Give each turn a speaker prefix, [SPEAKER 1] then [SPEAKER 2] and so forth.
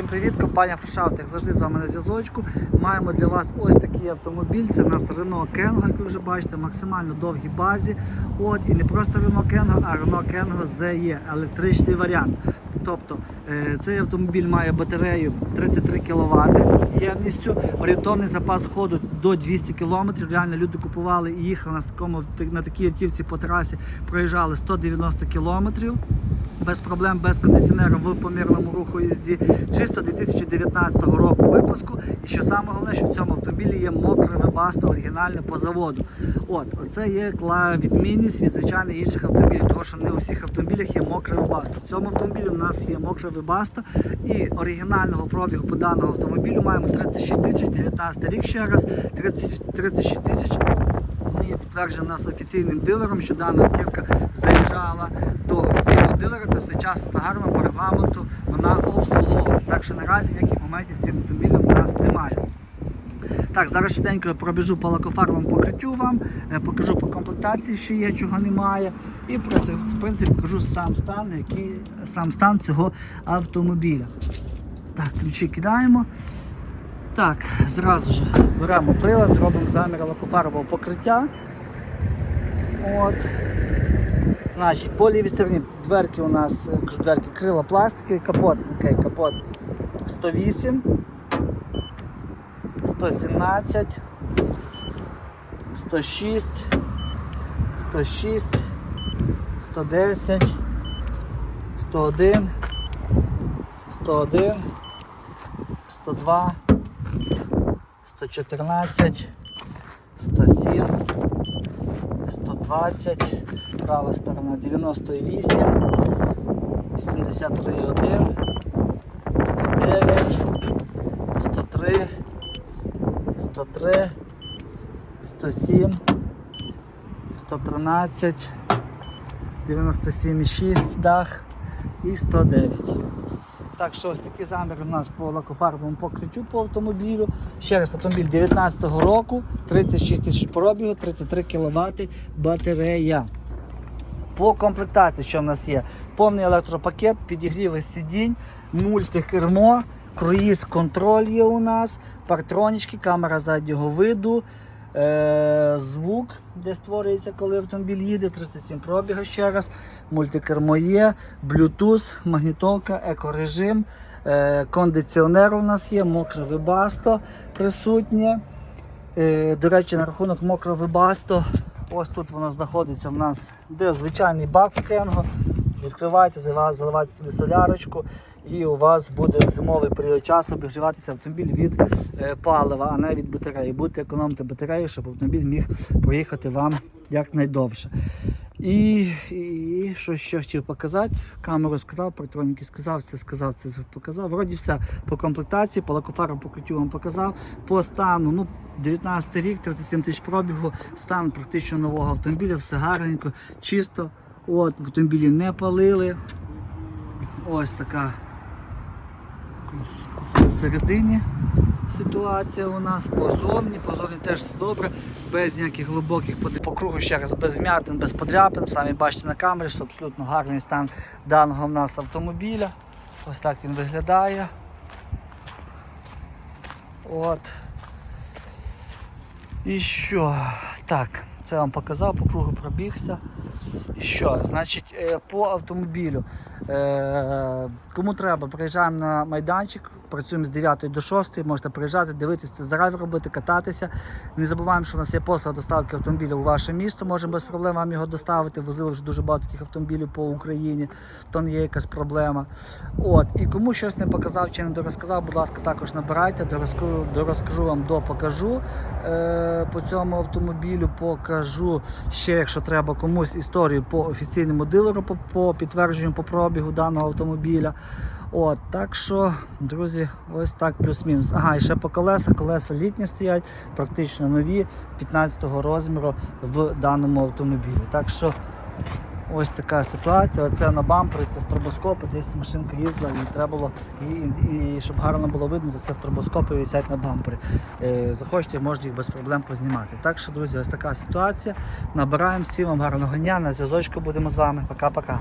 [SPEAKER 1] Всім привіт, компанія Фрешаут, як завжди з вами на зв'язочку. Маємо для вас ось такий автомобіль. Це в нас Renault Kengo, як ви вже бачите, максимально довгій базі. От, і не просто Renault Kengo, а Renault Kengo ZE, електричний варіант. Тобто е, цей автомобіль має батарею 33 кВт ємністю, орієнтовний запас ходу до 200 км. Реально люди купували і їхали на такому на такій автівці по трасі, проїжджали 190 км без проблем, без кондиціонера в помірному руху їзді, чисто 2019 року випуску. І що саме головне, що в цьому автомобілі є мокре вебасто оригінальне по заводу. От, оце є відмінність від звичайних інших автомобілів, тому що не у всіх автомобілях є мокре вебасто. В цьому автомобілі у нас є мокре вебасто і оригінального пробігу по даного автомобілю маємо 36 тисяч, 19 рік ще раз, 30 36 тисяч. Підтверджено нас офіційним дилером, що дана автівка заїжджала до офіційного дилера та гарно по регламенту вона обслуговувалась. Так що наразі ніяких моментів цим автомобілем у нас немає. Так, зараз швиденько пробіжу по лакофарбовому покриттю вам, е, покажу по комплектації, що є, чого немає. І в принципі, покажу сам стан, який, сам стан цього автомобіля. Так, ключі кидаємо. Так, зразу ж беремо прилад, зробимо замір лакофарбового покриття. От. Значить, по лівій стороні дверки у нас, е, дверки крила пластикові, капот, окей, капот 108, 117, 106, 106, 110, 101, 101, 102, 114, 107, 120, права сторона 98, 83,1, 109, 103, 103, 107, 113, 97,6 дах і 109. Так що ось такий замір у нас по лакофарбовому покриттю по автомобілю. Ще раз автомобіль 19 року, 36 тисяч пробігу, 33 кВт батарея. По комплектації, що в нас є? Повний електропакет, підігріви сидінь, мультикермо, круїз контроль є у нас, партронічки, камера заднього виду, звук, де створюється, коли автомобіль їде, 37 пробігу ще раз, мультикермо є, Bluetooth, магнітолка, екорежим, е- кондиціонер у нас є, мокре вибасто присутнє. Е, До речі, на рахунок мокрого вибасто, ось тут воно знаходиться в нас, де звичайний бак в Кенго. Відкриваєте, залива- заливаєте собі солярочку, і у вас буде зимовий період часу обігріватися автомобіль від е, палива, а не від батареї. Будете економити батарею, щоб автомобіль міг проїхати вам якнайдовше. І, і що ще хотів показати, камеру сказав, партроніки сказав, це сказав, це показав. Вроді все по комплектації, по лакофарам покриттю вам показав. По стану, ну 19 рік, 37 тисяч пробігу, стан практично нового автомобіля, все гарненько, чисто. От, в автомобілі не палили. Ось така всередині ситуація у нас позовні, позовні теж все добре, без ніяких глибоких по кругу ще раз без вмятин, без подряпин. Самі бачите на камері, що абсолютно гарний стан даного в нас автомобіля. Ось так він виглядає. От. І що? Так, це вам показав, по кругу пробігся. Що? Значить, е, по автомобілю. Е, Кому треба, приїжджаємо на майданчик, працюємо з 9 до 6, можете приїжджати, дивитися, тест-драйв робити, кататися. Не забуваємо, що у нас є послуга доставки автомобіля у ваше місто, можемо без проблем вам його доставити. Возили вже дуже багато таких автомобілів по Україні, то не є якась проблема. От. І кому щось не показав чи не дорозказав, будь ласка, також набирайте, дорозкажу, дорозкажу вам, допокажу е, по цьому автомобілю, покажу ще, якщо треба комусь історію по офіційному дилеру, по, по підтвердженню по пробігу даного автомобіля. От, так що, друзі, ось так плюс-мінус. Ага, і ще по колесах. Колеса літні стоять, практично нові, 15-го розміру в даному автомобілі. Так що ось така ситуація. Оце на бампері, це стробоскопи, десь машинка їздила і треба було, і, і, і щоб гарно було видно, то це стробоскопи висять на бампері. Е, захочете, можете їх без проблем познімати. Так що, друзі, ось така ситуація. Набираємо всім вам гарного дня. На зв'язочку будемо з вами. Пока-пока.